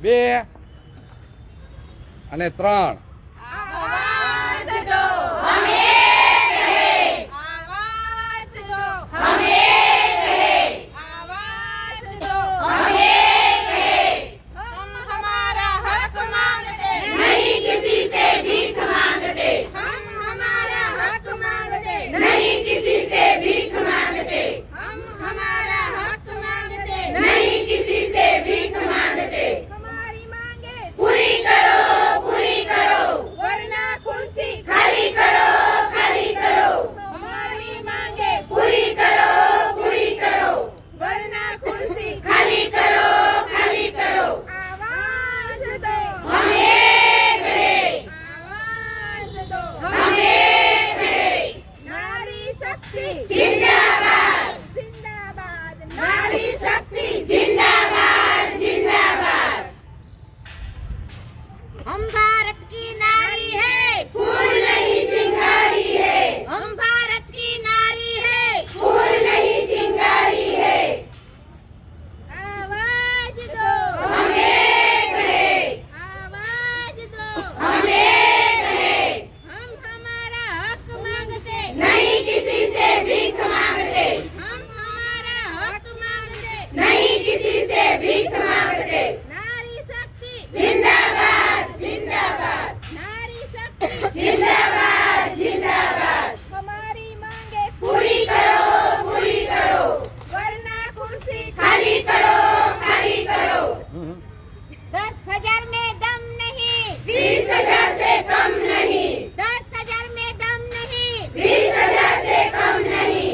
બે અને ત્રણ. कुर्सी खाली करो खाली करो दस हजार में दम नहीं बीस हजार से कम नहीं दस हजार में दम नहीं बीस हजार से कम नहीं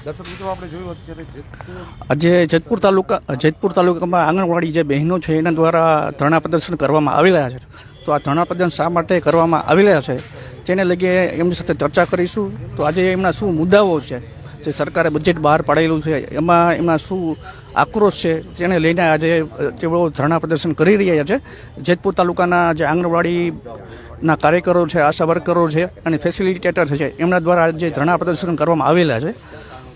દર્શક મિત્રો આપણે જોયું અત્યારે જેતપુર આજે જેતપુર તાલુકા જેતપુર તાલુકામાં આંગણવાડી જે બહેનો છે એના દ્વારા ધરણા પ્રદર્શન કરવામાં આવેલા છે તો આ ધરણા પ્રદર્શન શા માટે કરવામાં આવેલા છે તેને લઈ એમની સાથે ચર્ચા કરીશું. તો આજે એમના શું મુદ્દાઓ છે? જે સરકારે બજેટ બહાર પાડેલું છે, એમાં એમના શું આક્રોશ છે? તેને લઈને આજે તેઓ ધરણા પ્રદર્શન કરી રહ્યા છે. જેતપુર તાલુકાના જે આંગણવાડીના કાર્યકરો છે, આશા વર્કરો છે અને ફેસિલિટેટર છે, એમના દ્વારા જે ધરણા પ્રદર્શન કરવામાં આવેલા છે.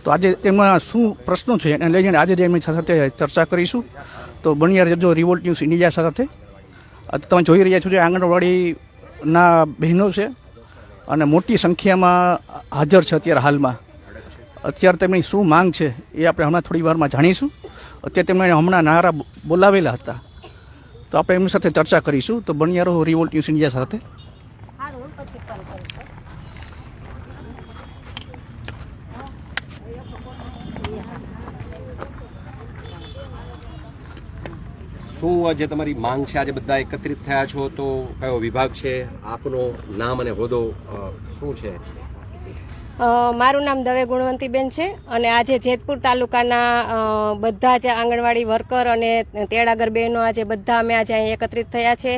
તો આજે એમાં શું પ્રશ્નો છે? એને લઈને આજે એમની સાથે ચર્ચા કરીશું. તો બનિયાર જજો રિવોલ્ટ ન્યૂઝ ઇન્ડિયા સાથે. તમે જોઈ રહ્યા છો જે આંગણવાડીના બહેનો છે અને મોટી સંખ્યામાં હાજર છે અત્યારે હાલમાં. અત્યારે તેમની શું માંગ છે એ આપણે હમણાં થોડી વારમાં જાણીશું. અત્યારે તેમણે હમણાં નારા બોલાવેલા હતા. તો આપણે એમની સાથે ચર્ચા કરીશું. તો બનિયારો રિવોલ્ટ ન્યૂઝ ઇન્ડિયા સાથે. શું આજે તમારી માંગ છે? આજે બધા એકત્રિત થયા છો તો કયો વિભાગ છે? આપનો નામ અને હોદ્દો શું છે? મારું નામ દવે ગુણવંતીબેન છે અને આજે જેતપુર તાલુકાના બધા જ આંગણવાડી વર્કર અને તેડાગર બહેનો આજે બધા અમે આજે અહીં એકત્રિત થયા છે.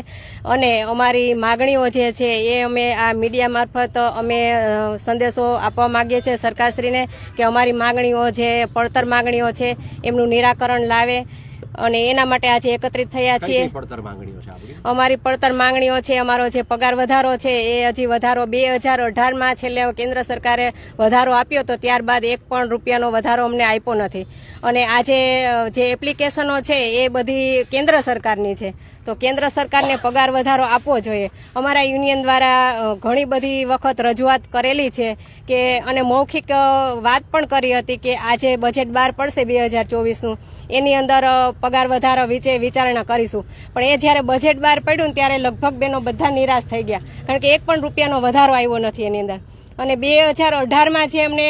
અને અમારી માગણીઓ જે છે એ અમે આ મીડિયા મારફત અમે સંદેશો આપવા માંગીએ છીએ સરકારશ્રીને કે અમારી માગણીઓ જે, પડતર માગણીઓ છે, એમનું નિરાકરણ લાવે. અને એના માટે આજે એકત્રિત થયા છીએ. અમારી પડતર માંગણીઓ છે અમારો જે પગાર વધારો છે એ હજી વધારો બે હજાર અઢારમાં છેલ્લે કેન્દ્ર સરકારે વધારો આપ્યો તો ત્યારબાદ એક પણ રૂપિયાનો વધારો અમને આપ્યો નથી. અને આજે જે એપ્લિકેશનો છે એ બધી કેન્દ્ર સરકારની છે. તો કેન્દ્ર સરકારને પગાર વધારો આપવો જોઈએ. અમારા યુનિયન દ્વારા ઘણી બધી વખત રજૂઆત કરેલી છે કે અને મૌખિક વાત પણ કરી હતી કે આજે બજેટ બહાર પડશે બે હજાર ચોવીસનું. એની અંદર પગાર વધારો વિશે વિચારણા કરીશું. પણ એ જ્યારે બજેટ બહાર પડ્યું ત્યારે લગભગ બેનો બધા નિરાશ થઈ ગયા. કારણ કે એક પણ રૂપિયાનો વધારો આવ્યો નથી એની અંદર. અને બે હજાર અઢારમાં જે એમને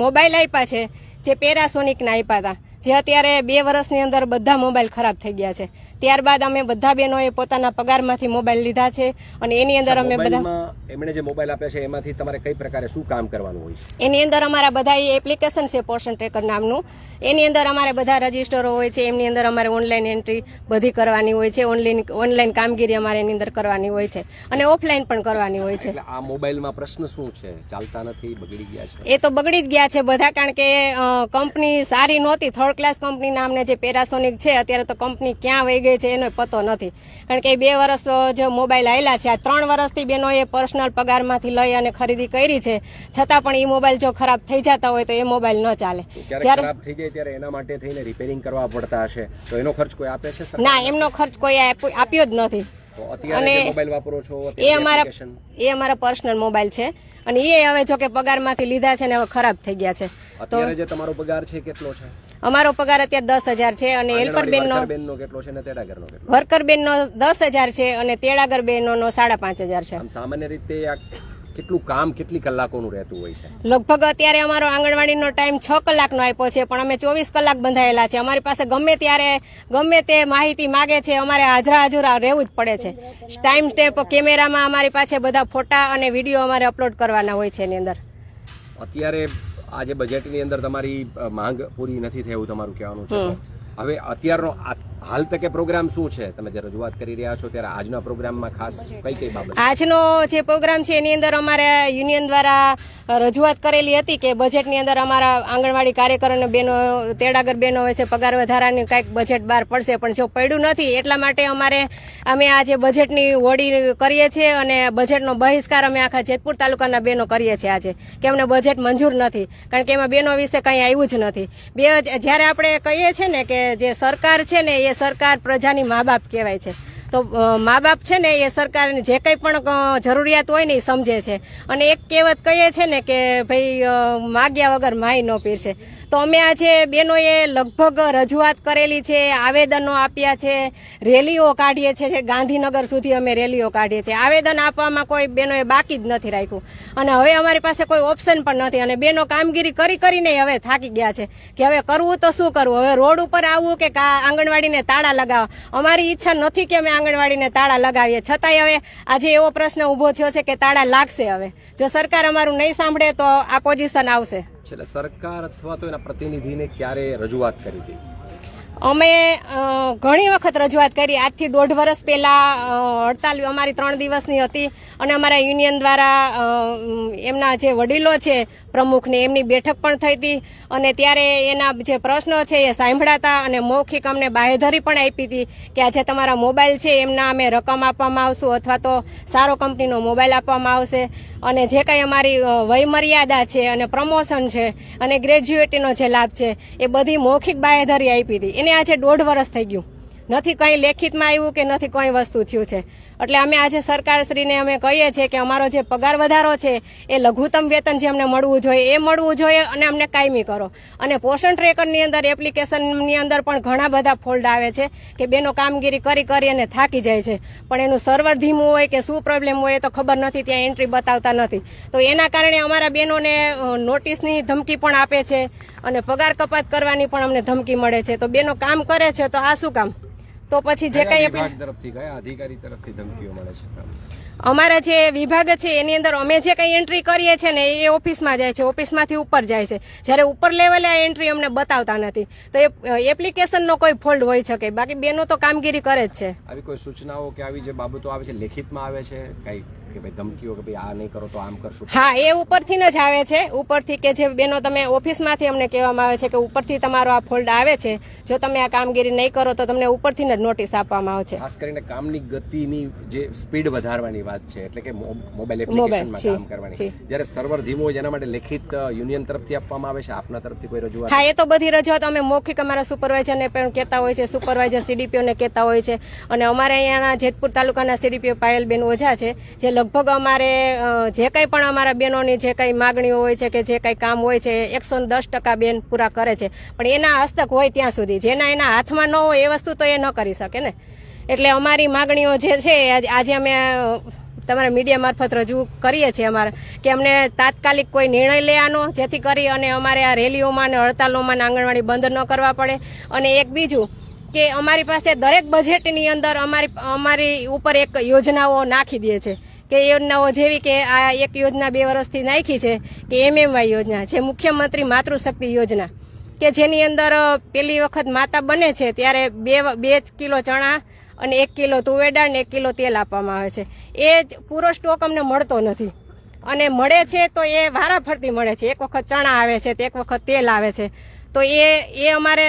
મોબાઈલ આપ્યા છે, જે પેરાસોનિકના આપ્યા હતા જે અત્યારે બે વર્ષની અંદર બધા મોબાઈલ ખરાબ થઈ ગયા છે. ત્યારબાદ અમે બધા બહેનોએ પોતાના પગારમાંથી મોબાઈલ લીધા છે અને એની અંદર અમે બધા એમણે જે મોબાઈલ આપ્યા છે એમાંથી તમારે કઈ પ્રકારે શું કામ કરવાનું હોય છે? એની અંદર અમારા બધા એપ્લિકેશન છે પોર્શન ટ્રેકર નામનું. એની અંદર અમારે બધા રજીસ્ટરો હોય છે એમની અંદર અમારે ઓનલાઈન એન્ટ્રી બધી કરવાની હોય છે ઓનલાઈન ઓનલાઈન કામગીરી અમારે એની અંદર કરવાની હોય છે અને ઓફલાઈન પણ કરવાની હોય છે. આ મોબાઈલમાં પ્રશ્ન શું છે? ચાલતા નથી બગડી ગયા છે? એ તો બગડી જ ગયા છે બધા કારણ કે કંપની સારી નહોતી થર્ડ થર્ડ ક્લાસ કંપની નામને જે પેરાસોનિક છે અત્યારે તો કંપની ક્યાં વહી ગઈ છે એનો પતો નથી. કારણ કે બે વર્ષ જે મોબાઈલ આવેલા છે આ ત્રણ વર્ષથી બેનોએ પર્સનલ પગારમાંથી લઈ અને ખરીદી કરી છે. છતાં પણ એ મોબાઈલ જો ખરાબ થઈ જતા હોય તો એ મોબાઈલ ન ચાલે. જ્યારે ખરાબ થઈ જાય ત્યારે એના માટે થઈને રિપેરિંગ કરવા પડતા હશે. તો એનો ખર્ચ કોઈ આપે છે ના એમનો ખર્ચ કોઈ આપ્યો જ નથી. અને એ અમારા એ અમારા પર્સનલ મોબાઈલ છે. અને એ હવે જો કે પગારમાંથી લીધા છે ને હવે ખરાબ થઈ ગયા છે. તો જે તમારો પગાર છે કેટલો છે? અમારો પગાર અત્યારે દસ હજાર છે અને હેલ્પર બેન નો કેટલો છે વર્કર બેન નો દસ હજાર છે અને તેડાગર બેનનો સાડા પાંચ હજાર છે. સામાન્ય રીતે કેટલું કામ કેટલી કલાકોનું રહેતું હોય છે? લગભગ અત્યારે અમારો આંગણવાડીનો ટાઈમ છ કલાકનો આપ્યો છે પણ અમે ચોવીસ કલાક બંધાયેલા છે. અમારી પાસે ગમે ત્યારે ગમે તે માહિતી માગે છે અમારે હાજરા હાજરા રહેવું જ પડે છે. ટાઈમ સ્ટેપ કેમેરામાં અમારી પાસે બધા ફોટા અને વીડિયો અમારે અપલોડ કરવાના હોય છે એની અંદર. અત્યારે આજે બજેટની અંદર તમારી માંગ પૂરી નથી થઈ એવું તમારું કહેવાનું છે હવે અત્યારનો હાલ તકે પ્રોગ્રામ શું છે? તમે જે રજૂઆત કરી રહ્યા છો ત્યારે આજના પ્રોગ્રામમાં ખાસ કઈ કઈ બાબત આજનો જે પ્રોગ્રામ છે, એની અંદર અમારે યુનિયન દ્વારા રજૂઆત કરેલી હતી કે બજેટની અંદર અમારા આંગણવાડી કાર્યકર અને બેનો, તેડાગર બેનો હોય છે, પગાર વધારાની કાંઈક બજેટ બહાર પડશે, પણ જો પડ્યું નથી, એટલા માટે અમારે, અમે આ જે બજેટની હોડી કરીએ છીએ અને બજેટનો બહિષ્કાર અમે આખા જેતપુર તાલુકાના બેનો કરીએ છીએ આજે, કે અમને બજેટ મંજૂર નથી, કારણ કે એમાં બેનો વિશે કંઈ આવ્યું જ નથી. બે, જ્યારે આપણે કહીએ છીએ ને કે જે સરકાર છે ને, એ સરકાર પ્રજાની મા બાપ કહેવાય છે. તો મા બાપ છે ને એ સરકારની જે કંઈ પણ જરૂરિયાત હોય ને એ સમજે છે. અને એક કહેવત કહીએ છે ને કે ભાઈ માગ્યા વગર માય ન પીરશે. તો અમે આજે બેનોએ લગભગ રજૂઆત કરેલી છે, આવેદનો આપ્યા છે, રેલીઓ કાઢીએ છીએ ગાંધીનગર સુધી અમે રેલીઓ કાઢીએ છીએ. આવેદન આપવામાં કોઈ બેનોએ બાકી જ નથી રાખ્યું. અને હવે અમારી પાસે કોઈ ઓપ્શન પણ નથી. અને બેનો કામગીરી કરી કરીને હવે થાકી ગયા છે કે હવે કરવું તો શું કરવું? હવે રોડ ઉપર આવવું કે આંગણવાડીને તાળા લગાવવા? અમારી ઈચ્છા નથી કે અમે આંગણવાડીને તાળા લગાવીએ. છતાંય હવે આજે એવો પ્રશ્ન ઊભો થયો છે કે તાળા લાગશે હવે. જો સરકાર અમારું નહીં સાંભળે તો આ પોઝિશન આવશે. છેલ્લે સરકાર અથવા તો એના પ્રતિનિધિને ક્યારે રજૂઆત કરી હતી? અમે ઘણી વખત રજૂઆત કરી. આજથી દોઢ વર્ષ પહેલાં હડતાલ અમારી ત્રણ દિવસની હતી અને અમારા યુનિયન દ્વારા એમના જે વડીલો છે, પ્રમુખને એમની બેઠક પણ થઈ હતી અને ત્યારે એના જે પ્રશ્નો છે એ સાંભળાતા અને મૌખિક અમને બાહેધરી પણ આપી હતી કે આજે તમારા મોબાઈલ છે, એમના અમે રકમ આપવામાં આવશું અથવા તો સારો કંપનીનો મોબાઈલ આપવામાં આવશે. અને જે કંઈ અમારી વયમર્યાદા છે અને પ્રમોશન છે અને ગ્રેજ્યુએટીનો જે લાભ છે, એ બધી મૌખિક બાહેધરી આપી હતી. એને આજે દોઢ વર્ષ થઈ ગયું. નથી કંઈ લેખિતમાં આવ્યું કે નથી કંઈ વસ્તુ થયું છે. એટલે અમે આજે સરકારશ્રીને અમે કહીએ છીએ કે અમારો જે પગાર વધારો છે, એ લઘુત્તમ વેતન જે અમને મળવું જોઈએ, એ મળવું જોઈએ અને અમને કાયમી કરો. અને પોષણ ટ્રેકરની અંદર, એપ્લિકેશનની અંદર પણ ઘણા બધા ફોલ્ડ આવે છે કે બેનો કામગીરી કરી કરી અને થાકી જાય છે. પણ એનું સર્વર ધીમું હોય કે શું પ્રોબ્લેમ હોય એ તો ખબર નથી, ત્યાં એન્ટ્રી બતાવતા નથી. તો એના કારણે અમારા બહેનોને નોટિસની ધમકી પણ આપે છે અને પગાર કપાત કરવાની પણ અમને ધમકી મળે છે. તો બેનો કામ કરે છે, તો આ શું કામ? તો પછી જે કઈ વિભાગ તરફથી કયા અધિકારી તરફથી ધમકીઓ મળે છે? અમારા જે વિભાગ છે એની અંદર અમે જે કંઈ એન્ટ્રી કરીએ છીએ ને એ ઓફિસમાં જાય છે ઓફિસમાંથી ઉપર જાય છે. જ્યારે ઉપર લેવલે આ એન્ટ્રી અમને બતાવતા નથી. તો એ એપ્લિકેશનનો કોઈ ફોલ્ડ હોઈ શકે. બાકી બેનો તો કામગીરી કરે જ છે. આવી કોઈ સૂચનાઓ કે આવી જે બાબતો આવે છે લેખિતમાં આવે છે? કઈ કે ભાઈ ધમકીઓ કે ભાઈ આ નહીં કરો તો આમ કરશું? હા એ ઉપરથી જ આવે છે. ઉપરથી કે જે બેનો તમે ઓફિસમાંથી અમને કહેવામાં આવે છે કે ઉપરથી તમારો આ ફોલ્ડ આવે છે. જો તમે આ કામગીરી નહીં કરો તો તમને ઉપરથી જ નોટિસ આપવામાં આવે છે ખાસ કરીને કામની ગતિની જે સ્પીડ વધારવાની વાત છે. એટલે કે મોબાઈલ એપ્લિકેશનમાં કામ કરવાની. જ્યારે સર્વર ધીમું હોય એના માટે લેખિત યુનિયન તરફથી આપવામાં આવે છે આપના તરફથી કોઈ રજૂઆત? હા એ તો બધી રજૂઆત અમે મૌખિક અમારા સુપરવાઇઝરને પણ કહેતા હોય છે સુપરવાઇઝર સીડીપીઓને કહેતા હોય છે. અને અમારે અહીંયાના જેતપુર તાલુકાના સીડીપીઓ પાયલબેન ઓઝા છે જે લગભગ અમારે જે કંઈ પણ અમારા બહેનોની જે કંઈ માગણીઓ હોય છે કે જે કંઈ કામ હોય છે એકસો દસ ટકા બેન પૂરા કરે છે. પણ એના હસ્તક હોય ત્યાં સુધી. જેના એના હાથમાં ન હોય એ વસ્તુ તો એ ન કરી શકે ને. એટલે અમારી માગણીઓ જે છે, આજે અમે તમારા મીડિયા મારફત રજૂ કરીએ છીએ અમારે, કે અમને તાત્કાલિક કોઈ નિર્ણય લેવાનો, જેથી કરી અને અમારે આ રેલીઓમાં અને હડતાલોમાં આંગણવાડી બંધ ન કરવા પડે. અને એક બીજું, કે અમારી પાસે દરેક બજેટની અંદર અમારી અમારી ઉપર એક યોજનાઓ નાખી દે છે. કે યોજનાઓ જેવી કે આ એક યોજના બે વર્ષથી નાખી છે, કે એમએમવાય યોજના છે, મુખ્યમંત્રી માતૃશક્તિ યોજના. કે જેની અંદર પેલી વખત માતા બને છે, ત્યારે બે બે જ કિલો ચણા અને એક કિલો દાળ ને એક કિલો તેલ આપવામાં આવે છે. એ જ પૂરો સ્ટોક અમને મળતો નથી. અને મળે છે તો એ વારાફરતી મળે છે. એક વખત ચણા આવે છે, તો એક વખત તેલ આવે છે. તો એ એ અમારે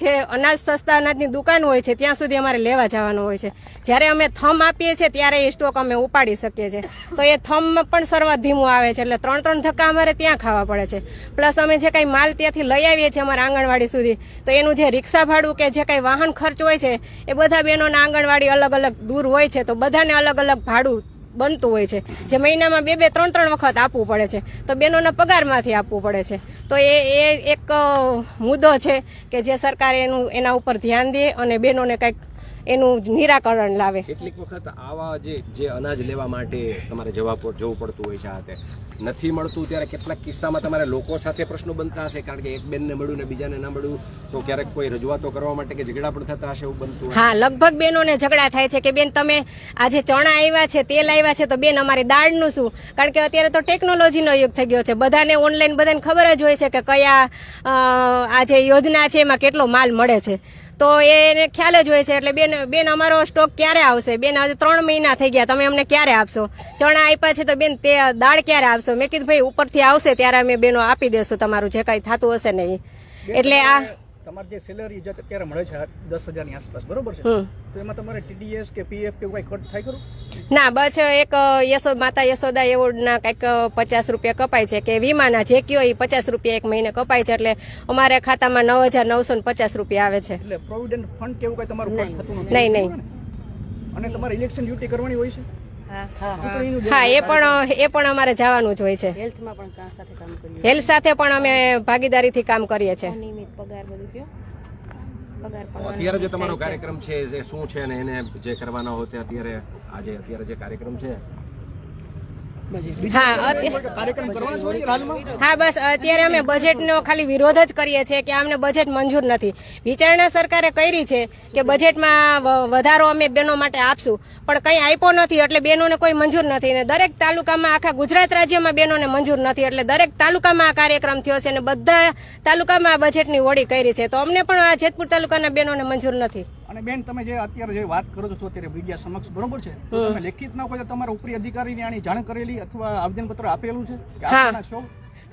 જે અનાજ સસ્તા અનાજની દુકાન હોય છે, ત્યાં સુધી અમારે લેવા જવાનું હોય છે. જ્યારે અમે થમ આપીએ છીએ, ત્યારે એ સ્ટોક અમે ઉપાડી શકીએ છીએ. તો એ થમ પણ સર્વ ધીમું આવે છે, એટલે ત્રણ ત્રણ ધક્કા અમારે ત્યાં ખાવા પડે છે. પ્લસ અમે જે કાંઈ માલ ત્યાંથી લઈ આવીએ છીએ અમારા આંગણવાડી સુધી, તો એનું જે રિક્ષા ભાડું કે જે કાંઈ વાહન ખર્ચ હોય છે, એ બધા બહેનોના આંગણવાડી અલગ અલગ દૂર હોય છે, તો બધાને અલગ અલગ ભાડું બનતું હોય છે. જે મહિનામાં બે બે ત્રણ ત્રણ વખત આપવું પડે છે. તો બહેનોના પગારમાંથી આપવું પડે છે. તો એ એ એક મુદ્દો છે કે જે સરકાર એનું, એના ઉપર ધ્યાન દે અને બહેનોને કંઈક એનું નિરાકરણ લાવે. કેટલીક વખત આવા જે જે અનાજ લેવા માટે તમારે જવા જવું પડતું હોય છે આતે નથી મળતું ત્યારે કેટલાક કિસ્સામાં તમારે લોકો સાથે પ્રશ્નો બનતા હશે કારણ કે એક બેનને મળ્યું ને બીજાને ના મળ્યું તો ક્યારેક કોઈ રજૂઆતો કરવા માટે કે ઝઘડા પણ થતા હશે એવું બનતું હા લગભગ બેનોને ઝઘડા થાય છે કે બેન તમે આજે ચણા આવ્યા છે તેલ આવ્યા છે તો બેન અમારી દાળનું શું? કારણ કે અત્યારે તો ટેકનોલોજીનો યુગ થઈ ગયો છે. બધાને ઓનલાઈન બધાને ખબર જ હોય છે કે કયા આ જે યોજના છે એમાં કેટલો માલ મળે છે. તો એને ખ્યાલ જ હોય છે એટલે બેન બેન અમારો સ્ટોક ક્યારે આવશે? બેન આજે ત્રણ મહિના થઈ ગયા તમે અમને ક્યારે આપશો? ચણા આપ્યા છે તો બેન તે દાળ ક્યારે આપશો? મેં કીધું ભાઈ ઉપરથી આવશે ત્યારે અમે બેનો આપી દેશું તમારું જે કાંઈ થતું હશે નહીં એટલે આ તમારે જે સેલરી જે અત્યારે મળે છે દસ હજારની આસપાસ બરોબર છે? તો એમાં તમારે ટીડીએસ કે પીએફ કે કઈ કટ થાય ખરું? ના બસ એક યશો માતા યશોદા એવોર્ડના કંઈક પચાસ રૂપિયા કપાય છે કે વીમાના જે કયો એ પચાસ રૂપિયા એક મહિને કપાય છે એટલે અમારે ખાતામાં નવ હજાર નવસો ને પચાસ રૂપિયા આવે છે. એટલે પ્રોવિડન્ટ ફંડ કેવું કઈ તમારું નહીં. નહીં અને તમારે ઇલેક્શન ડ્યુટી કરવાની હોય છે? હા. એ પણ એ પણ અમારે જવાનું જ હોય છે. હેલ્થમાં પણ કાં સાથે કામ કર્યું હેલ્થ સાથે પણ અમે ભાગીદારીથી કામ કરીએ છીએ. પગાર બધું કયો? અત્યારે જે તમારો કાર્યક્રમ છે જે શું છે અને એને જે કરવાના હોય તે અત્યારે આજે અત્યારે જે કાર્યક્રમ છે હા બસ અત્યારે અમે બજેટનો ખાલી વિરોધ જ કરીએ છીએ કે અમને બજેટ મંજૂર નથી. વિચારણા સરકારે કરી છે કે બજેટમાં વધારો અમે બહેનો માટે આપશું. પણ કંઈ આપ્યો નથી એટલે બહેનોને કોઈ મંજૂર નથી. ને દરેક તાલુકામાં આખા ગુજરાત રાજ્યમાં બહેનોને મંજૂર નથી એટલે દરેક તાલુકામાં આ કાર્યક્રમ થયો છે અને બધા તાલુકામાં આ બજેટની હોડી કરી છે. તો અમને પણ આ જેતપુર તાલુકાના બહેનોને મંજૂર નથી. અને બેન તમે જે અત્યારે જે વાત કરો છો અત્યારે મીડિયા સમક્ષ બરોબર છે. તમે લેખિત ના કોઈ તમારા ઉપરી અધિકારીને આની જાણ કરેલી અથવા આવેદનપત્ર આપેલું છે? કે હા. છો?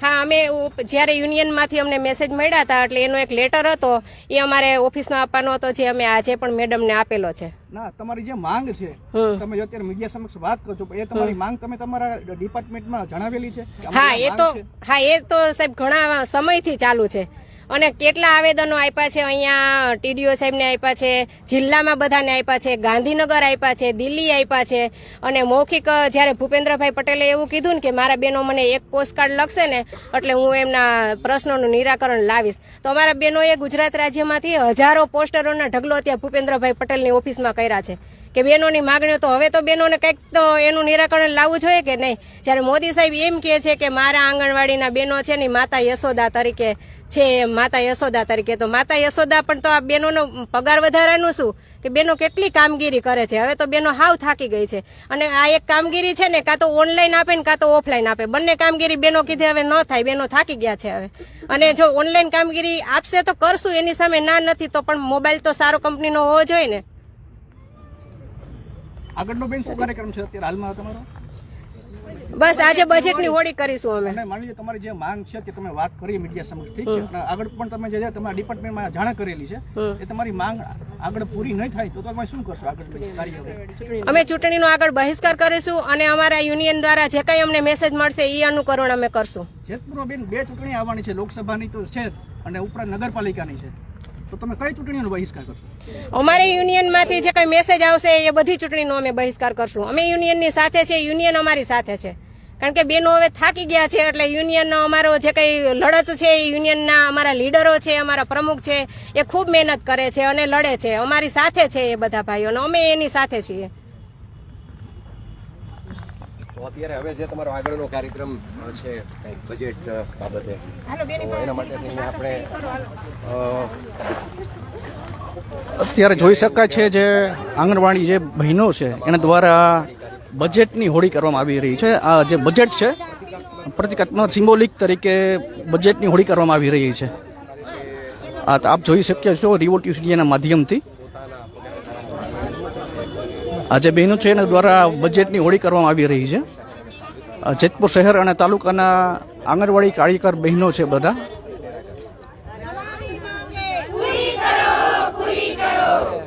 હા અમે જ્યારે યુનિયનમાંથી અમને મેસેજ મળ્યા હતા એટલે એનો એક લેટર હતો એ અમારે ઓફિસનો આપવાનો હતો જે અમે આજે પણ મેડમને આપેલો છે. ના તમારી જે માંગ છે તમે અત્યારે મીડિયા સમક્ષ વાત કરો છો એ તમારી માંગ તમે તમારા ડિપાર્ટમેન્ટમાં જણાવેલી છે? હા એ તો હા એ તો સાહેબ ઘણા સમયથી ચાલુ છે. અને કેટલા આવેદનો આપ્યા છે? અહીંયા ટીડીઓ સાહેબને આપ્યા છે, જિલ્લામાં બધાને આપ્યા છે, ગાંધીનગર આપ્યા છે, દિલ્હી આપ્યા છે. અને મૌખિક જ્યારે ભૂપેન્દ્રભાઈ પટેલે એવું કીધું ને કે મારા બહેનો મને એક પોસ્ટકાર્ડ લખશે ને, એટલે હું એમના પ્રશ્નોનું નિરાકરણ લાવીશ. તો અમારા બહેનોએ ગુજરાત રાજ્યમાંથી હજારો પોસ્ટરોના ઢગલો ત્યાં ભૂપેન્દ્રભાઈ પટેલની ઓફિસમાં કર્યા છે. કે બહેનોની માગણીઓ તો હવે તો બહેનોને કંઈક તો એનું નિરાકરણ લાવવું જોઈએ કે નહીં? જ્યારે મોદી સાહેબ એમ કહે છે કે મારા આંગણવાડીના બહેનો છે ને, માતા યશોદા તરીકે છે માતા યશોદા તરીકે. તો માતા યશોદા પણ તો આ બહેનોનો પગાર વધારાનું શું? કે બહેનો કેટલી કામગીરી કરે છે? હવે તો બહેનો હાવ થાકી ગઈ છે. અને આ એક કામગીરી છે ને, કાં તો ઓનલાઈન આપે ને, કાં તો ઓફલાઈન આપે. બંને કામગીરી બહેનો કીધી, હવે ન થાય. બહેનો થાકી ગયા છે હવે. અને જો ઓનલાઈન કામગીરી આપશે તો કરશું, એની સામે ના નથી તો પણ મોબાઈલ તો સારો કંપનીનો હોવો જોઈએ ને. આગળનો બેન, શું કાર્યક્રમ છે અત્યારે હાલમાં તમારો? બસ આજે બજેટની હોળી કરીશું અમે. માની લો તમારી જે માંગ છે કે તમે વાત કરી મીડિયા સમક્ષ ઠીક છે? અને આગળ પણ તમે જે તમારા ડિપાર્ટમેન્ટમાં જાણ કરેલી છે એ તમારી માંગ આગળ પૂરી નહીં થાય તો તમે શું કરશો આગળ અમે ચૂંટણીનો આગળ બહિષ્કાર કરીશું અને અમારા યુનિયન દ્વારા જે કંઈ અમને મેસેજ મળશે એ અનુકરણ અમે કરશું. જેતપુરમાં બેન બે ચૂંટણી આવવાની છે લોકસભાની તો છે અને ઉપરાંત નગરપાલિકાની છે. તો તમે કઈ ચૂંટણીનો બહિષ્કાર કરશો? અમારી યુનિયનમાંથી જે કંઈ મેસેજ આવશે એ બધી ચૂંટણીનો અમે બહિષ્કાર કરશું. અમે યુનિયનની સાથે છે યુનિયન અમારી સાથે છે. કારણ કે બેનો હવે થાકી ગયા છે એટલે યુનિયનનો અમારો જે કંઈ લડત છે એ યુનિયનના અમારા લીડરો છે અમારા પ્રમુખ છે એ ખૂબ મહેનત કરે છે અને લડે છે. અમારી સાથે છે એ બધા ભાઈઓ અને અમે એની સાથે છીએ. તો અત્યારે હવે જે તમારો આગળનો કાર્યક્રમ છે કંઈક બજેટ બાબતે એના માટે આપણે અત્યારે જોઈ શકાય છે જે આંગણવાડી જે બહેનો છે એના દ્વારા બજેટની હોળી કરવામાં આવી રહી છે. આ જે બજેટ છે, પ્રતિકાત્મક સિમ્બોલિક તરીકે બજેટની હોળી કરવામાં આવી રહી છે. આ આપ જોઈ શકીએ છો રિવોટ યુસીડીના માધ્યમથી. આ જે બહેનો છે, એના દ્વારા બજેટની હોળી કરવામાં આવી રહી છે. જેતપુર શહેર અને તાલુકાના આંગણવાડી કાર્યકર બહેનો છે બધા. Oh.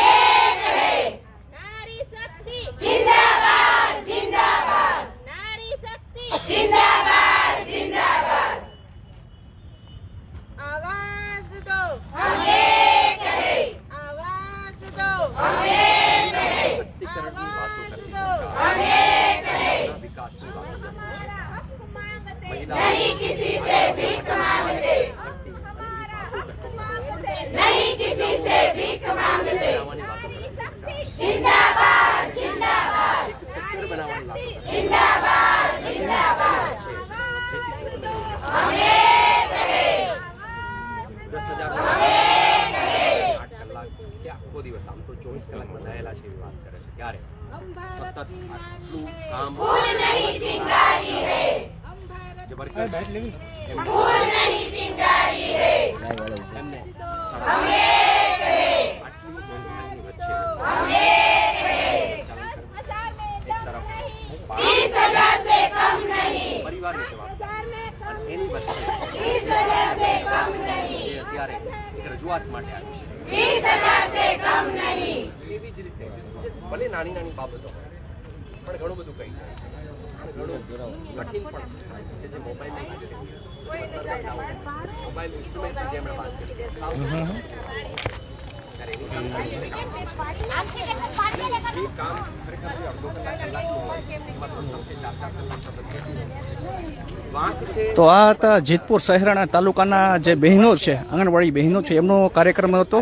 જિંદાબાદ જિંદાબાદ અમે કહે દસ હજાર આખો દિવસ આમ તો ચોવીસ કલાક બંધાયેલા છે એવી વાત કરે છે ત્યારે સતત પરિવાર વેચવા એની વચ્ચે અત્યારે એક રજૂઆત માટે આવી છે. એવી જ રીતે ભલે નાની નાની બાબતો પણ ઘણું બધું કહી કઠિન પણ છે. જે મોબાઈલ મોબાઈલ ઇન્સ્ટ્રુમેન્ટની જેમણે વાત કરી. તો આ હતા જેતપુર શહેરના તાલુકાના જે બહેનો છે, આંગણવાડી બહેનો છે, એમનો કાર્યક્રમ હતો.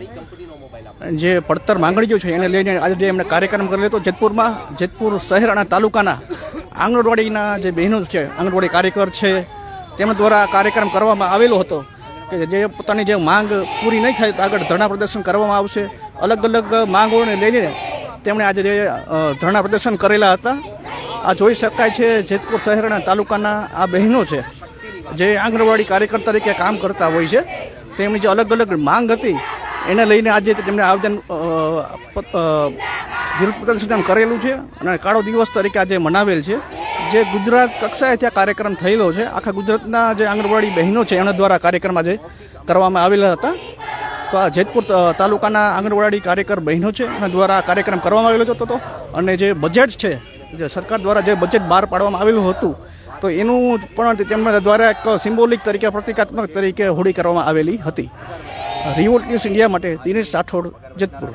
જે પડતર માંગણીઓ છે, એને લઈને આજે એમણે કાર્યક્રમ કરેલો હતો જેતપુરમાં, જેતપુર શહેર તાલુકાના આંગણવાડીના જે બહેનો છે, આંગણવાડી કાર્યકર છે, તેમના દ્વારા કાર્યક્રમ કરવામાં આવેલો હતો. કે જે પોતાની જે માંગ પૂરી નહીં થાય તો આગળ ધરણા પ્રદર્શન કરવામાં આવશે. અલગ અલગ માંગોને લઈને તેમણે આજે જે ધરણા પ્રદર્શન કરેલા હતા. આ જોઈ શકાય છે જેતપુર શહેરના તાલુકાના આ બહેનો છે, જે આંગણવાડી કાર્યકર તરીકે કામ કરતા હોય છે. તેમની જે અલગ અલગ માંગ હતી, એને લઈને આજે તેમણે આવેદન વિરોધ પ્રદર્શન કરેલું છે અને કાળો દિવસ તરીકે આજે મનાવેલ છે. જે ગુજરાત કક્ષાએ ત્યાં કાર્યક્રમ થયેલો છે, આખા ગુજરાતના જે આંગણવાડી બહેનો છે, એના દ્વારા કાર્યક્રમ આજે કરવામાં આવેલા હતા. તો આ જેતપુર તાલુકાના આંગણવાડી કાર્યકર બહેનો છે, એના દ્વારા કાર્યક્રમ કરવામાં આવેલો હતો અને જે બજેટ છે, જે સરકાર દ્વારા જે બજેટ બહાર પાડવામાં આવેલું હતું, તો એનું પણ તેમના દ્વારા એક સિમ્બોલિક તરીકે, પ્રતિકાત્મક તરીકે હોડી કરવામાં આવેલી હતી. રિવોલ્ટ ન્યૂઝ ઇન્ડિયા માટે દિનેશ રાઠોડ, જેતપુર.